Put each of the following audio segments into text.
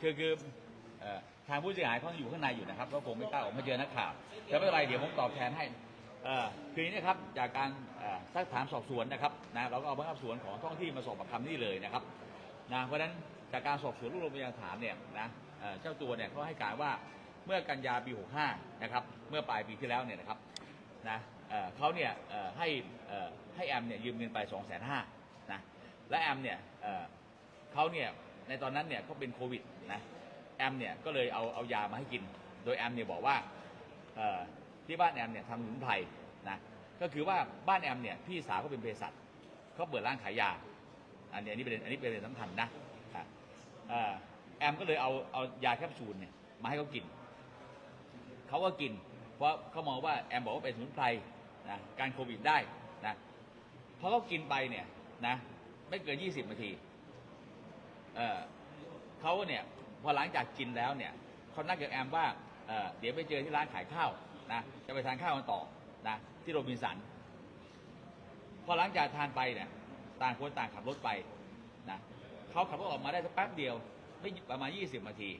คือคือเอ่อทางผู้เสียหายเขาอยู่ข้างในอยู่นะครับก็คงไม่กล้าออกมาเจอนักข่าวแต่ไม่เป็นไรเดี๋ยวผมตอบแทนให้เอ่อคืออย่างนี้นะครับจากการเอ่อซักถามสอบสวนนะครับนะเราก็เอาพนักงานสอบสวนของท้องที่มาสอบปากคำนี่เลยนะครับนะเพราะฉะนั้นจากการสอบสวนรวบรวมพยานฐานเนี่ยนะเอ่อเจ้าตัวเนี่ยเขาให้การว่าเมื่อกันยาปี 65 นะครับเมื่อปลายปีที่แล้วเนี่ยนะครับนะเอ่อเขาเนี่ยเอ่อให้เอ่อให้แอมเนี่ยยืมเงินไป 2 5 0 0 0 0นะและแอมเนี่ยเอ่อเขาเนี่ย ในตอนนั้นเนี่ยเขาเป็นโควิดนะแอมเนี่ยก็เลยเอาเอายามาให้กิน โดยแอมเนี่ยบอกว่าที่บ้านแอมเนี่ยทำสมุนไพรนะก็คือว่าบ้านแอมเนี่ยพี่สาวเขาเป็นเภสัชเขาเปิดร้านขายยา อันนี้อันนี้เป็นอันนี้เป็นประเด็นสำคัญนะแอมก็เลยเอาเอายาแคปซูลเนี่ยมาให้เขากินเขาก็กิน เพราะเขามองว่าแอมบอกว่าเป็นสมุนไพรนะการโควิดได้นะพอเขากินไปเนี่ยนะไม่เกิน 20 นาที เขาเนี่ยพอหลังจากกินแล้วเนี่ยเขานัดกับแอมว่าเเดี๋ยวไปเจอที่ร้านขายข้าวนะจะไปทานข้าวกันต่อนะที่โรบินสันพอหลังจากทานไปเนี่ยต่างคนต่างขับรถไปนะเขาขับรถออกมาได้สักแป๊บเดียว ไม่ประมาณ 20นาที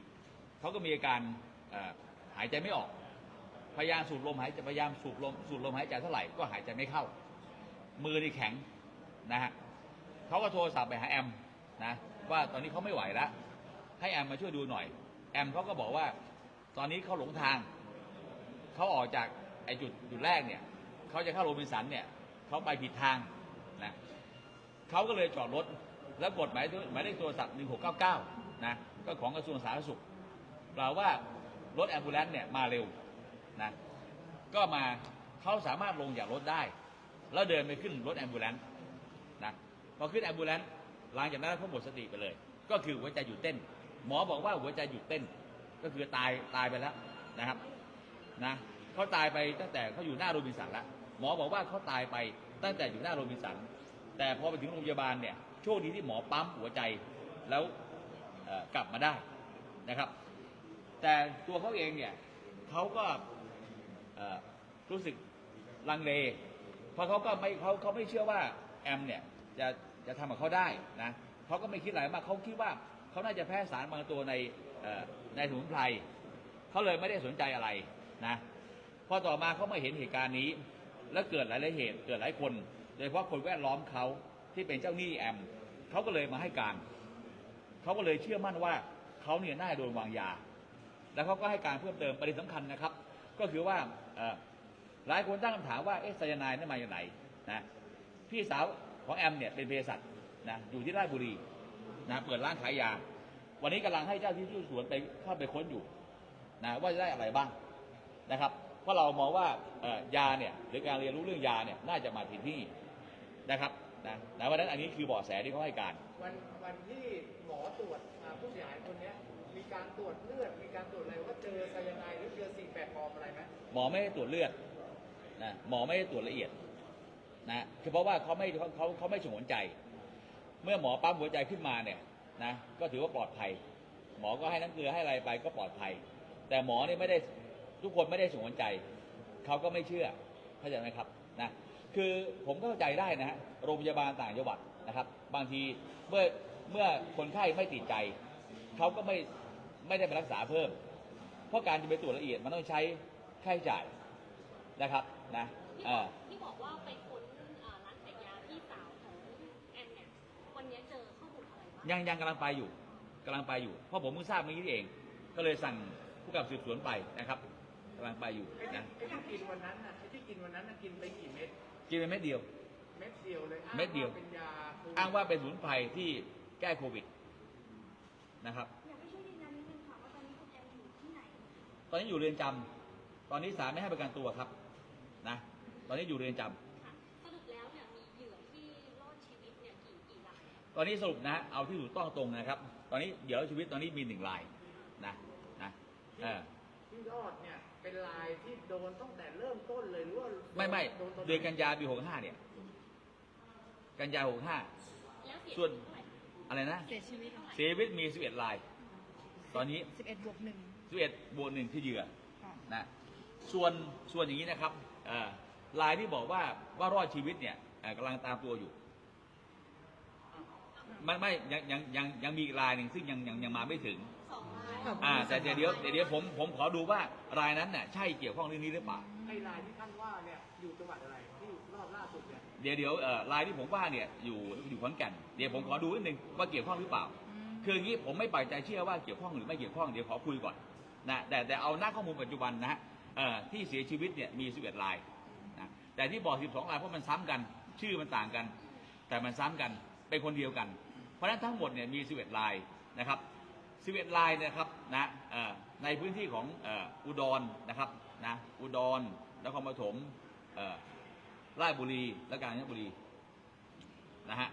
เขาก็มีอาการหายใจไม่ออกพยายามสูดลมหายใจพยายามสูบลมสูดลมหายใจเท่าไหร่ก็หายใจไม่เข้า มือนี่แข็งนะฮะเขาก็โทรศัพท์ไปหาแอม นะว่าตอนนี้เขาไม่ไหวแล้วให้แอมมาช่วยดูหน่อย แอมเขาก็บอกว่า ตอนนี้เขาหลงทางเขาออกจากไอจุดจุดแรกเนี่ยเขาจะเข้าโรบินสันเนี่ยเขาไปผิดทางนะเขาก็เลยจอดรถแล้วกดหมายหมายเลขโทรศัพท์1699นะก็ของกระทรวงสาธารณสุขกล่าวว่ารถแอมบูเลนต์เนี่ยมาเร็วนะก็มาเขาสามารถลงจากรถได้ แล้วเดินไปขึ้นรถแอมบูเลนต์นะพอขึ้นแอมบูเลนต์ หลังจากนั้นเขาหมดสติไปเลย ก็คือหัวใจหยุดเต้น หมอบอกว่าหัวใจหยุดเต้น ก็คือตายตายไปแล้วนะครับนะเขาตายไปตั้งแต่เขาอยู่หน้าโรบินสันแล้วหมอบอกว่าเขาตายไปตั้งแต่อยู่หน้าโรบินสัน แต่พอไปถึงโรงพยาบาลเนี่ยโชคดีที่หมอปั๊มหัวใจแล้วกลับมาได้นะครับ แต่ตัวเขาเองเนี่ยเขาก็รู้สึกลังเล เพราะเขาก็ไม่เขาเขาไม่เชื่อว่าแอมเนี่ยจะ จะทำกับเขาได้นะเขาก็ไม่คิดอะไรมากเขาคิดว่าเขาน่าจะแพ้สารบางตัวในในสมุนไพรเขาเลยไม่ได้สนใจอะไรนะพอต่อมาเขามาเห็นเหตุการณ์นี้ แล้วเกิดหลายๆเหตุเกิดหลายคน โดยเฉพาะคนแวดล้อมเขาที่เป็นเจ้าหนี้แอมเขาก็เลยมาให้การเขาก็เลยเชื่อมั่นว่าเขาเนี่ยน่าจะโดนวางยา แล้วเขาก็ให้การเพิ่มเติมประเด็นสำคัญนะครับ ก็คือว่าหลายคนตั้งคำถามว่าเอ๊ะไซยาไนด์นั่มาจากไหนนะพี่สาว ของแอมเนี่ยเป็นเภสัชนะอยู่ที่ราชบุรีนะเปิดร้านขายยา วันนี้กำลังให้เจ้าที่ที่สวนไปเข้าไปค้นอยู่นะว่าจะได้อะไรบ้างนะครับ เพราะเรามองว่าเอ่อยาเนี่ยหรือการเรียนรู้เรื่องยาเนี่ยน่าจะมาถึงที่นี่นะครับนะนะวันนั้นอันนี้คือเบาะแสที่เขาให้การ วันวันที่หมอตรวจอ่าผู้เสียหายคนเนี้ยมีการตรวจเลือด มีการตรวจอะไรว่าเจอไซยาไนด์หรือเจอสิ่งแปลกปลอมอะไรไหมหมอไม่ได้ตรวจเลือดนะหมอไม่ได้ตรวจละเอียด นะคือเพราะว่าเขาไม่เขาเขาเขาไม่สงวนใจ เมื่อหมอปั๊มหัวใจขึ้นมาเนี่ยนะก็ถือว่าปลอดภัย หมอก็ให้น้ำเกลือให้อะไรไปก็ปลอดภัย แต่หมอเนี่ยไม่ได้ทุกคนไม่ได้สงวนใจเขาก็ไม่เชื่อเข้าใจไหมครับนะคือผมเข้าใจได้นะฮะโรงพยาบาลต่างจังหวัดนะครับ บางทีเมื่อเมื่อคนไข้ไม่ติดใจเขาก็ไม่ไม่ได้ไปรักษาเพิ่ม เพราะการจะไปตรวจละเอียดมันต้องใช้ค่าใช้จ่ายนะครับนะที่บอกว่าไปค้นเอ่ ยังยังกำลังไปอยู่กำลังไปอยู่ เพราะผมเพิ่งทราบเมื่อกี้นี่เอง ก็เลยสั่งผู้กำกับสืบสวนไปนะครับกำลังไปอยู่ไอ้ที่นะไอ้ที่กินวันนั้นน่ะไอ้ที่กินวันนั้นน่ะกินไปกี่เม็ดกินไปเม็ดเดียว เม็ดเดียวเลยอ้างเม็ดเดียวาเป็นยาโควิดอ้างว่าเป็นสมุนไพรที่แก้โควิดนะครับ อยากให้ช่วยยืนยันนิดนึงค่ะว่าตอนนี้คุณแอมอยู่ที่ไหน ตอนนี้อยู่เรือนจำตอนนี้ศาลไม่ให้ประกันตัวครับนะ ตอนนี้อยู่เรือนจำ ค่ะสรุปแล้วเนี่ยมีเหยื่อที่รอดชีวิตเนี่ยกี่กี่ราย ตอนนี้สรุปนะ เอาที่ถูกต้องตรงนะครับ ตอนนี้เดี๋ยวชีวิตตอนนี้มีหนึ่งรายนะนะเออที่รอดเนี่ยเป็นลายที่โดนตั้งแต่เริ่มต้นเลยหรือว่าไม่ไม่โดนตเดือนกันยาปีหกห้าเนี่ย กันยาหกห้าแล้วเสียส่วนชีวิตเท่าไหร่อะไรนะเสียชีวิตเสียชีวิตมีสิบเอ็ดราย ตอนนี้11บวกหนึ่งสิบเอ็ดบวกหนึ่งคือเหยื่อค่ะนะส่วนส่วนอย่างนี้นะครับเอ่อรายที่บอกว่าว่ารอดชีวิตเนี่ยเอ่อกำลังตามตัวอยู่ ไม่ไม่ยังยังยังยังมีอีกรายหนึ่งซึ่งยังยังยังมาไม่ถึง สองรอ่า แต่เดี๋ยวเดี๋ยวเดี๋ยวเดี๋ยวผมผมขอดูว่ารายนั้นเนี่ยใช่เกี่ยวข้องเรื่องนี้หรือเปล่า ไอ้รายที่ท่านว่าเนี่ยอยู่จังหวัดอะไรที่รอบล่าสุดเนี่ยเดี๋ยวเดี๋ยวเอ่อรายที่ผมว่าเนี่ยอยู่อยู่ขอนแก่นเดี๋ยวผมขอดูนิดนึงว่าเกี่ยวข้องหรือเปล่า คืออย่างนี้ผมไม่ปักใจเชื่อว่าเกี่ยวข้องหรือไม่เกี่ยวข้องเดี๋ยวขอคุยก่อนนะแต่แต่เอาหน้าข้อมูลปัจจุบันนะฮะเอ่อที่เสียชีวิตเนี่ยมี 11 รายนะแต่ที่บอก 12 รายเพราะมันซ้ำกัน ชื่อมันต่างกัน แต่มันซ้ำกัน เป็นคนเดียวกัน เพราะฉะนั้นทั้งหมดเนี่ยมี 11รายนะครับ11รายนะครับนะเอ่อในพื้นที่ของเอ่ออุดรนะครับนะอุดรนครปฐมเอ่อราชบุรีและกาญจนบุรีนะฮะ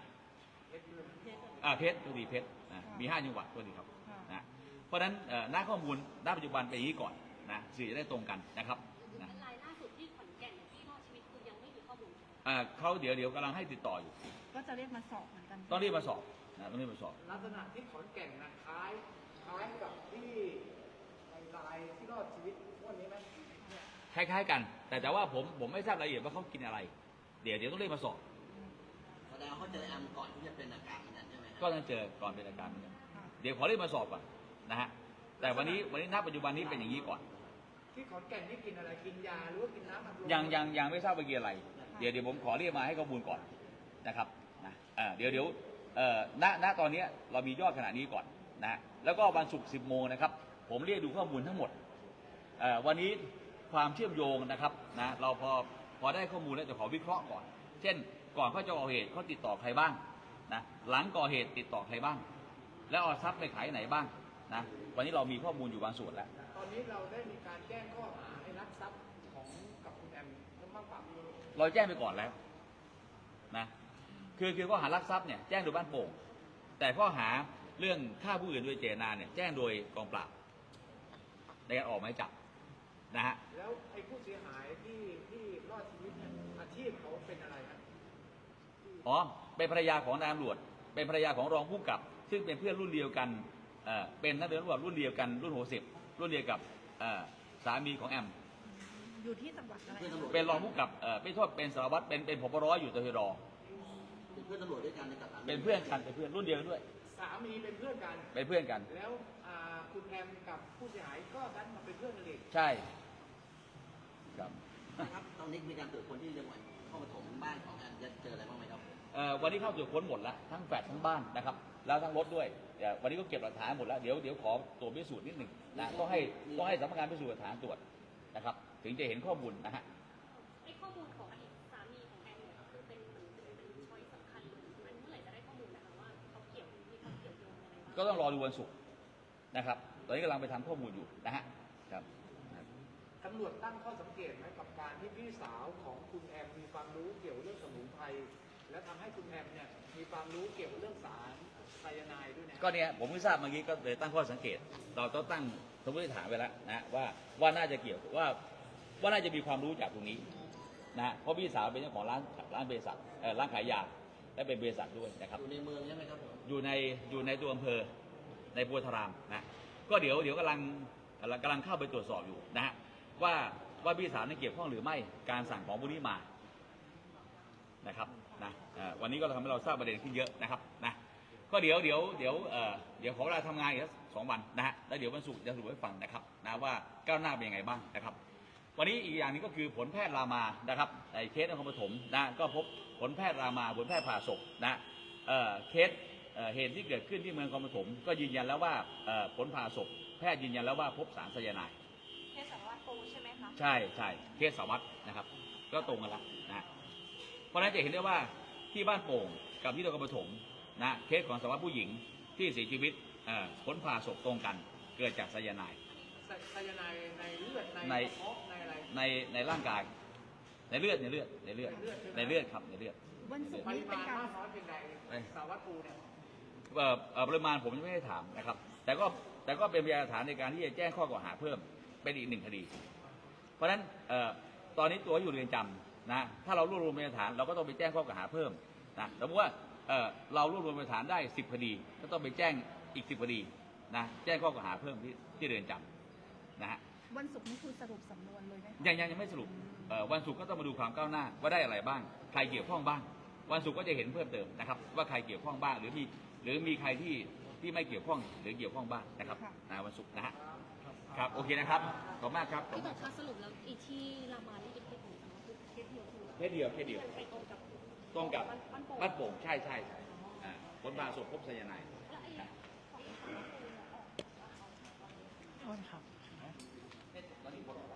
อ่าเพชรตัวดีเพชรนะมีห้าจังหวัดตัวดีครับนะเพราะฉะนั้นเอ่อหน้าข้อมูลหน้าปัจจุบันเป็นอย่างนี้ก่อนนะสื่อจะได้ตรงกันนะครับนะรายล่าสุดที่ขอนแก่นที่รอดชีวิตคือยังไม่มีข้อมูลอ่าเขาเดี๋ยวเดี๋ยวกำลังให้ติดต่ออยู่ ก็จะเรียกมาสอบเหมือนกัน ต้องรีบมาสอบนะต้องรีบมาสอบ ลักษณะที่ขอนแก่นนะคล้ายคล้ายกับที่ไอ้รายที่รอดชีวิตวันนี้ไหมเนี่ยคล้ายๆกัน แต่แต่ว่าผมผมไม่ทราบรายละเอียดว่าเขากินอะไร เดี๋ยวเดี๋ยวต้องรีบมาสอบ แสดงว่าเขาเจอแอมก่อนที่จะเป็นอาการนั้นใช่ไหมครับก็ต้องเจอก่อนเป็นอาการเหมือนกันเดี๋ยวขอรีบมาสอบก่อนนะฮะแต่วันนี้วันนี้ณปัจจุบันนี้เป็นอย่างนี้ก่อน ที่ขอนแก่นนี่กินอะไรกินยาหรือว่ากินน้ำอัดลมยังยังยังไม่ทราบว่ากินอะไร เดี๋ยวเดี๋ยวผมขอเรียกมาให้ข้อมูลก่อนนะครับนะเอ่อเดี๋ยวเดี๋ยวเอ่อณณตอนนี้เรามียอดขนาดนี้ก่อนนะฮะแล้วก็วันศุกร์10โมงนะครับ ผมเรียกดูข้อมูลทั้งหมดเอ่อวันนี้ความเชื่อมโยงนะครับนะเราพอพอได้ข้อมูลแล้วจะขอวิเคราะห์ก่อน เช่น ก่อนเขาจะก่อเหตุเขาติดต่อใครบ้างนะหลังก่อเหตุติดต่อใครบ้าง แล้วเอาทรัพย์ไปขายไหนบ้างนะวันนี้เรามีข้อมูลอยู่บางส่วนแล้ว ตอนนี้เราได้มีการแจ้งข้อหาให้รักทรัพย์ของกับคุณแอมแล้วบ้างปะเราแจ้งไปก่อนแล้วนะ คือคือข้อหารักทรัพย์เนี่ยแจ้งโดยบ้านโป่ง แต่ข้อหาเรื่องฆ่าผู้อื่นโดยเจตนาเนี่ยแจ้งโดยกองปราบในการออกหมายจับนะฮะแล้วไอ้ผู้เสียหายที่ที่รอดชีวิตเนี่ยอาชีพเขาเป็นอะไรนะอ๋อเป็นภรรยาของนายตำรวจ เป็นภรรยาของรองผู้กำกับ ซึ่งเป็นเพื่อนรุ่นเดียวกันเอ่อเป็นนักเรียนตำรวจรุ่นเดียวกันรุ่นหกสิบรุ่นเดียวกับเอ่อสามีของแอมอยู่ที่จังหวัดอะไรเพื่อนตำรวจเป็นรองผู้กำกับเอ่อไม่โทษเป็นสารวัตรเป็นเป็นผบร้อยอยู่ตชดเป็น เพื่อนตำรวจด้วยกันในกับเป็นเพื่อนกันเป็นเพื่อนรุ่นเดียวกันด้วย สามีเป็นเพื่อนกัน เป็นเพื่อนกัน แล้วอ่าคุณแอมกับผู้เสียหายก็ดันมาเป็นเพื่อนกันอีกใช่ ครับนะครับตอนนี้มีการตรวจคนที่จังหวัดเข้ามาถมบ้านของแอมจะเจออะไรบ้างไหมครับเอ่อวันนี้เข้าตรวจค้นหมดแล้วทั้งแฟลตทั้งบ้านนะครับแล้วทั้งรถด้วยเดี๋ยววันนี้ก็เก็บหลักฐานหมดแล้วเดี๋ยวเดี๋ยวขอตรวจพิสูจน์นิดหนึ่งนะต้องให้ต้องให้สำนักงานพิสูจน์หลักฐานตรวจนะครับ ถึงจะเห็นข้อมูลนะฮะ ก็ต้องรอดูวันศุกร์นะครับ ตอนนี้กำลังไปทำข้อมูลอยู่นะฮะครับตำรวจตั้งข้อสังเกตไหมกับการที่พี่สาวของคุณแอมมีความรู้เกี่ยวเรื่องสมุนไพรและทำให้คุณแอมเนี่ยมีความรู้เกี่ยวกับเรื่องสารไซยาไนด์ด้วยเนี่ยก็เนี่ยผมเพิ่งทราบเมื่อกี้ก็เลยตั้งข้อสังเกต เราต้องตั้งสมมติฐานไว้แล้วนะว่าว่าน่าจะเกี่ยวว่าว่าน่าจะมีความรู้จากตรงนี้นะเพราะพี่สาวเป็นเจ้าของร้านร้านเบสัตเอ่อร้านขายยา และเป็นเบสัตด้วยนะครับ อยู่ในเมืองใช่ไหมครับผมอยู่ในอยู่ในตัวอำเภอในบัวทารามนะก็เดี๋ยวเดี๋ยวกำลังกำลังกำลังเข้าไปตรวจสอบอยู่นะฮะว่าว่าพี่สาวนั้นเกี่ยวข้องหรือไม่การสั่งของพวกนี้มานะครับนะเอ่อวันนี้ก็ทำให้เราทราบประเด็นขึ้นเยอะนะครับนะก็เดี๋ยวเดี๋ยวเดี๋ยวเอ่อเดี๋ยวขอเวลาทำงานอีกสักสองวันนะฮะแล้วเดี๋ยววันศุกร์จะสรุปให้ฟังนะครับนะว่าก้าวหน้าเป็นยังไงบ้างนะครับ วันนี้อีกอย่างหนึงก็คือผลแพทย์รามานะครับในเคสนครปฐมนะก็พบ ผลแพทย์รามาผลแพทย์ผ่าศพนะเอ่อเคสเอ่อเหตุที่เกิดขึ้นที่เมืองนครปฐมก็ยืนยันแล้วว่าเอ่อผลผ่าศพแพทย์ยืนยันแล้วว่าพบสารไซยาไนด์เคสสารวัตรปูใช่ไหมคะใช่ใช่เคสสารวัตรนะครับ ก็ตรงกันแล้วนะเพราะฉะนั้นจะเห็นได้ว่าที่บ้านโป่งกับที่นครปฐมนะเคสของสารวัตรผู้หญิงที่เสียชีวิตเอ่อผลผ่าศพตรงกัน เกิดจากไซยาไนด์ไซไซยาไนด์ในเลือดในในกระเพาะในอะไรในในร่างกาย ในเลือดในเลือดในเลือดในเลือดครับในเลือดวันศุกร์ปนี้ริเป็นมาณการมากน้อยเพียงใดเอ้ยสารวัตรปูเนี่ยเอ่อเอ่อปริมาณผมยังไม่ได้ถามนะครับ แต่ก็แต่ก็เป็นพยานหลักฐานในการที่จะแจ้งข้อกล่าวหาเพิ่มเป็นอีกหนึ่งคดี เพราะฉะนั้นเอ่อตอนนี้ตัวอยู่เรือนจำนะถ้าเรารวบรวมพยานหลักฐานเราก็ต้องไปแจ้งข้อกล่าวหาเพิ่มนะสมมติว่าเอ่อเรารวบรวมพยานหลักฐานได้ 10 คดี ก็ต้องไปแจ้งอีก 10 คดีนะแจ้งข้อกล่าวหาเพิ่มที่ที่เรือนจำนะฮะวันศุกร์นี้คือสรุปสำนวนเลยไหมคะยังยังยังไม่สรุปเอ่อ วันศุกร์ก็ต้องมาดูความก้าวหน้าว่าได้อะไรบ้าง ใครเกี่ยวข้องบ้าง วันศุกร์ก็จะเห็นเพิ่มเติมนะครับ ว่าใครเกี่ยวข้องบ้างหรือมีหรือมีใครที่ที่ที่ไม่เกี่ยวข้องหรือเกี่ยวข้องบ้างนะครับค่ะนะวันศุกร์นะฮะครับโอเคนะครับขอบคุณมากครับขอบพี่คุณเต๋มาอกคะสรุปแล้วอีที่รามานี่เป็นเคสไหนคะคือเคสเดียวคือแค่เดียวแค่เดียวไปตรงกับตรงกับบ้านโป่งบ้านโป่งใช่ใช่อ่าผลบาศพพบไซยาไนด์ แล้วไอ้ของทางบ้านโป่งเนี่ยออกแล้วเขาอ่าผลออก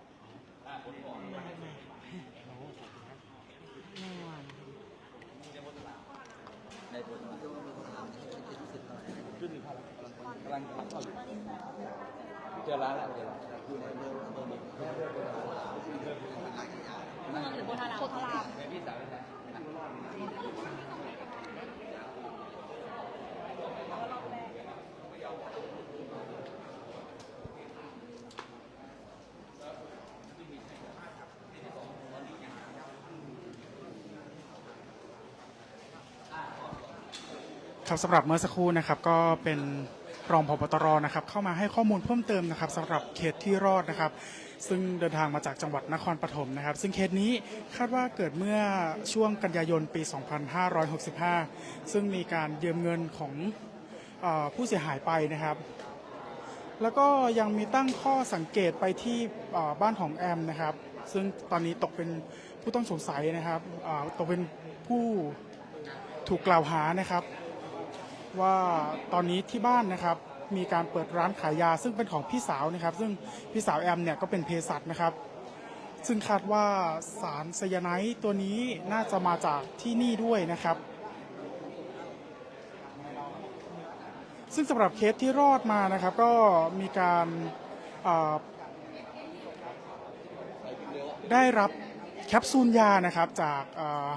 ในผลขึ้นกำลังกำลังเข้าอเจอร้านแล้วเจอร้านเมืองหรือโพธารามโพธารามพี่สาวแท้ๆ ครับสำหรับเมื่อสักครู่นะครับก็เป็นรองพบตรนะครับเข้ามาให้ข้อมูลเพิ่มเติมนะครับสำหรับเคสที่รอดนะครับ ซึ่งเดินทางมาจากจังหวัดนครปฐมนะครับ ซึ่งเคสนี้คาดว่าเกิดเมื่อช่วงกันยายนปี 2565 ซึ่งมีการยืมเงินของอผู้เสียหายไปนะครับ แล้วก็ยังมีตั้งข้อสังเกตไปที่บ้านของแอมนะครับ ซึ่งตอนนี้ตกเป็นผู้ต้องสงสัยนะครับตกเป็นผู้ถูกกล่าวหานะครับ ว่าตอนนี้ที่บ้านนะครับมีการเปิดร้านขายยาซึ่งเป็นของพี่สาวนะครับ ซึ่งพี่สาวแอมเนี่ยก็เป็นเภสัชนะครับ ซึ่งคาดว่าสารไซยาไนด์ตัวนี้น่าจะมาจากที่นี่ด้วยนะครับ ซึ่งสำหรับเคสที่รอดมานะครับ ก็มีการได้รับแคปซูลยานะครับจากเอ่อ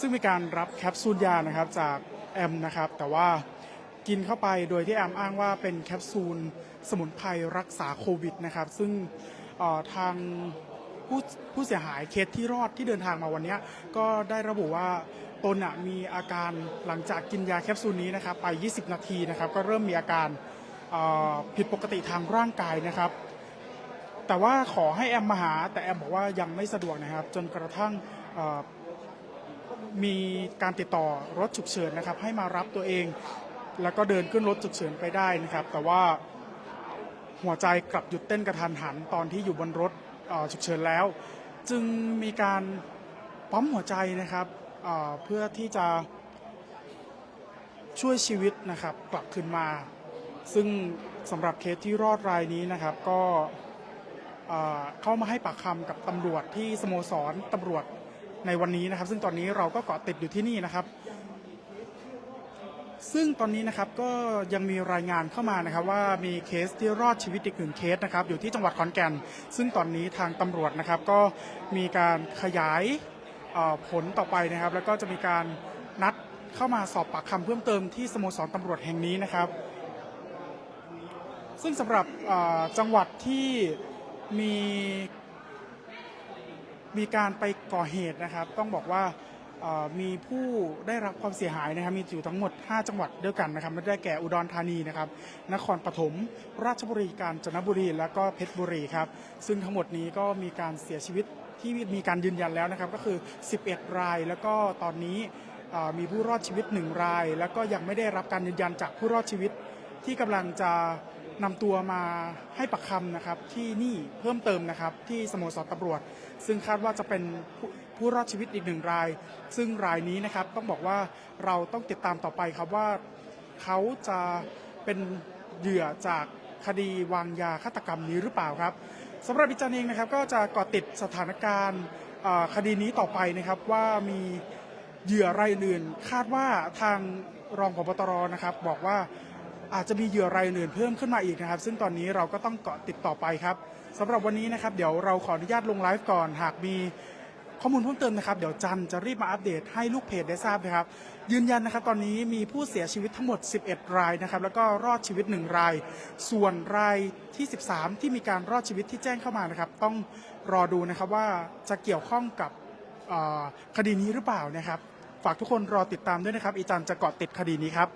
ซึ่งมีการรับแคปซูลยานะครับจากแอมนะครับแต่ว่ากินเข้าไปโดยที่แอมอ้างว่าเป็นแคปซูลสมุนไพรรักษาโควิดนะครับซึ่งทางผู้ผู้เสียหายเคสที่รอดที่เดินทางมาวันนี้ก็ได้ระบุว่าตนมีอาการหลังจากกินยาแคปซูลนี้นะครับไป 20 นาทีนะครับก็เริ่มมีอาการผิดปกติทางร่างกายนะครับ แต่ว่าขอให้แอมมาหาแต่แอมบอกว่ายังไม่สะดวกนะครับ จนกระทั่ง มีการติดต่อรถฉุกเฉินนะครับ ให้มารับตัวเอง แล้วก็เดินขึ้นรถฉุกเฉินไปได้นะครับ แต่ว่าหัวใจกลับหยุดเต้นกระทันหันตอนที่อยู่บนรถฉุกเฉินแล้ว จึงมีการปั๊มหัวใจนะครับเพื่อที่จะช่วยชีวิตนะครับกลับคืนมา ซึ่งสำหรับเคสที่รอดรายนี้นะครับ ก็เข้ามาให้ปากคำกับตำรวจที่สโมสรตำรวจ ในวันนี้นะครับ ซึ่งตอนนี้เราก็เกาะติดอยู่ที่นี่นะครับ ซึ่งตอนนี้นะครับก็ยังมีรายงานเข้ามานะครับ ว่ามีเคสที่รอดชีวิตอีกหนึ่งเคสนะครับ อยู่ที่จังหวัดขอนแก่น ซึ่งตอนนี้ทางตำรวจนะครับ ก็มีการขยายผลต่อไปนะครับ แล้วก็จะมีการนัดเข้ามาสอบปากคำเพิ่มเติมที่สโมสรตำรวจแห่งนี้นะครับ ซึ่งสำหรับจังหวัดที่มี มีการไปก่อเหตุนะครับ ต้องบอกว่ามีผู้ได้รับความเสียหายนะครับ มีอยู่ทั้งหมด 5 จังหวัดด้วยกันนะครับได้แก่อุดรธานีนะครับ นครปฐม ราชบุรี กาญจนบุรี และก็เพชรบุรีครับ ซึ่งทั้งหมดนี้ก็มีการเสียชีวิตที่มีการยืนยันแล้วนะครับ ก็คือ 11 ราย แล้วก็ตอนนี้มีผู้รอดชีวิต 1 ราย แล้วก็ยังไม่ได้รับการยืนยันจากผู้รอดชีวิตที่กำลังจะ นำตัวมาให้ปักคำนะครับที่นี่เพิ่มเติมนะครับที่สโมสรตำรวจ ซึ่งคาดว่าจะเป็นผู้ผู้รอดชีวิตอีกหนึ่งราย ซึ่งรายนี้นะครับต้องบอกว่าเราต้องติดตามต่อไปครับว่าเขาจะเป็นเหยื่อจากคดีวางยาฆาตกรรมนี้หรือเปล่าครับสำหรับอิจารย์เองนะครับก็จะเกาะติดสถานการณ์คดีนี้ต่อไปนะครับว่ามีเหยื่อรายอื่นคาดว่าทางรองผบตรนะครับบอกว่า อาจจะมีเหยื่อรายอื่นเพิ่มขึ้นมาอีกนะครับ ซึ่งตอนนี้เราก็ต้องเกาะติดต่อไปครับสำหรับวันนี้นะครับ เดี๋ยวเราขออนุญาตลงไลฟ์ก่อนหากมีข้อมูลเพิ่มเติมนะครับเดี๋ยวจันจะรีบมาอัปเดตให้ลูกเพจได้ทราบนะครับ ยืนยันนะครับ ตอนนี้มีผู้เสียชีวิตทั้งหมด 11 รายนะครับ แล้วก็รอดชีวิต 1 ราย ส่วนรายที่ 13 ที่มีการรอดชีวิตที่แจ้งเข้ามานะครับ ต้องรอดูนะครับว่าจะเกี่ยวข้องกับคดีนี้หรือเปล่านะครับ ฝากทุกคนรอติดตามด้วยนะครับอีจันจะเกาะติดคดีนี้ครับ